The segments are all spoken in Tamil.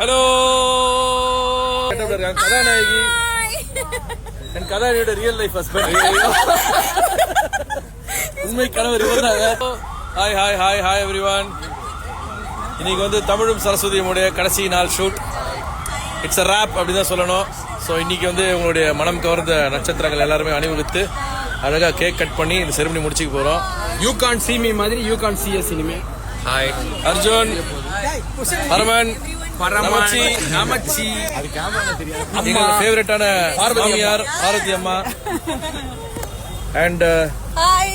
ஹலோ கதாநாயகி. என் கதாநாயகியோட ரியல் லைஃப் ஹஸ்பண்ட் உண்மை கணவர் இவர்தாங்க. Hi hi hi hi everyone இன்னைக்கு வந்து தமிழும் சரஸ்வதியுடைய கடைசி நாள் ஷூட் இட்ஸ் அ ரேப் அப்படி தான் சொல்லணும். ஸோ இன்னைக்கு வந்து உங்களுடைய மனம் கவர்ந்த நட்சத்திரங்கள் எல்லாருமே அணிவகுத்து அழகாக கேக் கட் பண்ணி இந்த செரிமனி முடிச்சுக்க போகிறோம் யூ கான் சி மீ மாதிரி யூ கான் சி எஸ் இனிமே ஹாய் அர்ஜுன் ஹரமன் நமச்சி நமச்சி எங்கள் ஃபேவரட்டான மாமியார் பாரதி அம்மா. அண்ட் ஹாய்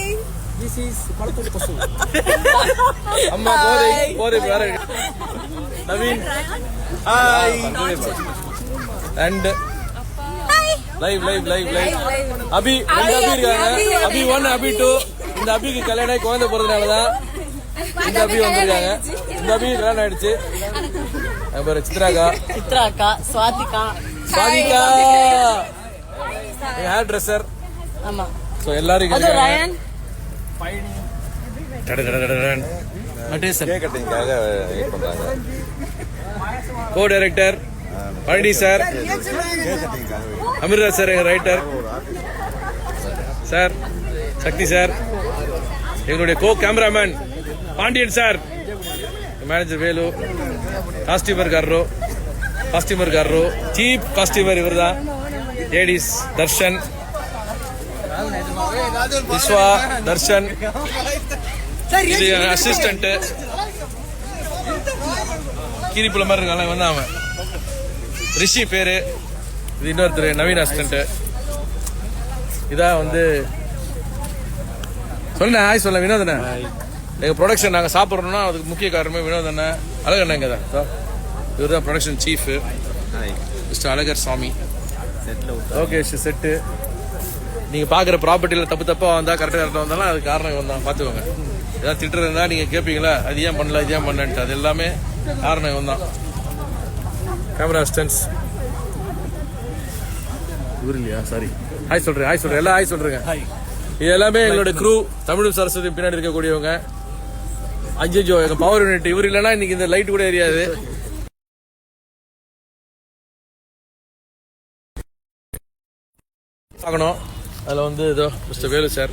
திஸ் இஸ் பழத்தோட பசு அம்மா போதை போதை வேற Naveen. Hi and live live live live Abhi ரெண்டு அபி இருக்காங்க. அபி ஒன் அபி. டூ இந்த அபிக்கு கல்யாணம் குழந்தை பிறந்தனால தான் இந்த அபி வந்திருக்காங்க இந்த அபி கல்யாணம் ஆயிடுச்சு. பாரு சித்ராக்கா. சித்ரா அக்கா சுவாதிகா சாதிகா ஹேர் ட்ரெஸ்ஸர் ஆமா. ஸோ எல்லாரும் இங்க அது இருக்காங்க. ரயன் டடடடடடன். நடேசன் கேக் கட்டிங்காக வெயிட் பண்றாங்க. Co director Palani sir Amritha sir எங்க ரைட்டர் சார் சக்தி சார் எங்களுடைய co cameraman Pandiyan sir. Manager Velu costumer காரரோ costumer காரரோ சீப் காஸ்டியூமர் இவர் தான் லேடிஸ் தர்ஷன். விஸ்வா தர்ஷன். இது அசிஸ்டன்ட் கீரிப்புல மாதிரி இருக்காங்க தான் அவன். ரிஷி பேரு. இது இன்னொருத்தர் நவீன் அசிஸ்டன்ட் இதான் வந்து சொல்லுண்ணே ஹாய் சொல்ல வினோதண்ணே. எங்க ப்ரொடக்ஷன் நாங்க சாப்பிட்றோம்னா அதுக்கு முக்கிய காரணமே வினோதண்ணே அழகண்ணே இங்க தான் இவர் தான் ப்ரொடக்ஷன் சீஃப் மிஸ்டர் அழகர் சாமி. ஓகே செட்டு நீங்க பாக்குற ப்ராப்பர்ட்டியில தப்பு தப்பா வந்தா கரெக்டா கரெக்டா வந்தாலும் அது காரணம் இவன் தான். பாத்துக்கோங்க. ஏதாவது திட்டுறது இருந்தா நீங்க கேட்பீங்களா அது ஏன் பண்ணல இது ஏன் பண்ணலன்ட்டு. அது எல்லாமே காரணம் இவன் தான். கேமரா அசிஸ்டன்ஸ் இவர் இல்லையா? சாரி ஹாய் சொல்றேன் ஹாய் சொல்றேன். எல்லாம் ஹாய் சொல்றேங்க. இது எல்லாமே எங்களோட க்ரூ தமிழும் சரஸ்வதி பின்னாடி இருக்கக்கூடியவங்க. அஞ்சோ எங்க பவர் யூனிட் இவர் இல்லைன்னா இன்னைக்கு இந்த லைட் கூட எரியாது. பார்க்கணும். அதில் வந்து இதோ மிஸ்டர் வேலு சார்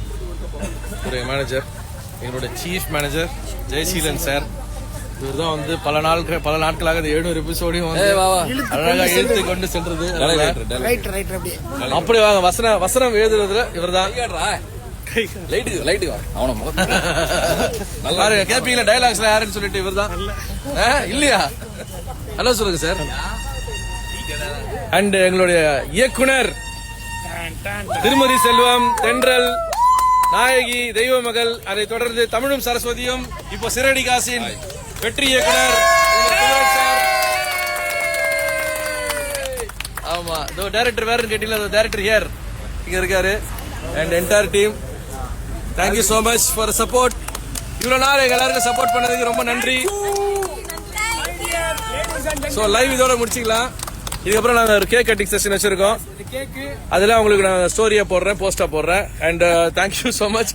ஒரு மேனேஜர் எங்களுடைய சீஃப் மேனேஜர் ஜெயசீலன் சார் இவர் தான் வந்து பல நாட்கள் பல நாட்களாக இந்த எழுநூறு எபிசோடையும் வந்து அழகாக இழுத்து கொண்டு சென்றது அப்படி வாங்க வசன வசனம் எழுதுறதுல இவர் தான் லைட்டுக்கு லைட்டுக்கு அவன பாருங்க கேப்பீங்களா? டைலாக்ஸ்ல யாருன்னு சொல்லிட்டு இவர் தான் இல்லையா? ஹலோ சொல்லுங்க சார் அண்ட் எங்களுடைய இயக்குனர் திருமதி செல்வம் தென்றல் நாயகி தெய்வ மகள் அதை தொடர்ந்து தமிழும் சரஸ்வதியும் இப்போ சிறடி காசின் வெற்றி இயக்குனர். ஆமா இதோ டைரக்டர் வேறன்னு கேட்டீங்களா? டைரக்டர் ஹியர் இங்க இருக்காரு. And entire team thank you so much for support இவ்வளோ நாள் எங்கள் எல்லாருக்கும் சப்போர்ட் பண்ணதுக்கு ரொம்ப நன்றி. ஸோ லைவ் இதோட முடிச்சிக்கலாம். இதுக்கப்புறம் நாங்கள் ஒரு கேக் கட்டிங் செஷன் வச்சிருக்கோம். அதில் உங்களுக்கு நான் ஸ்டோரியை போடுறேன் போஸ்டாக போடுறேன். And thank you so much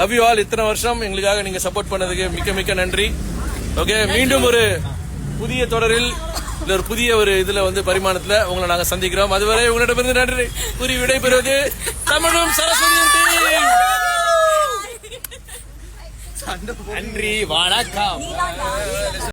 love you all இத்தனை வருஷம் எங்களுக்காக நீங்கள் சப்போர்ட் பண்ணதுக்கு மிக்க மிக்க நன்றி. ஓகே மீண்டும் ஒரு புதிய தொடரில் இல்ல ஒரு புதிய ஒரு இதுல வந்து பரிமாணத்துல உங்களை நாங்க சந்திக்கிறோம். அதுவரை உங்களிடமிருந்து நன்றி கூறி விடைபெறுவது தமிழும் சரஸ்வதியும். நன்றி வணக்கம்.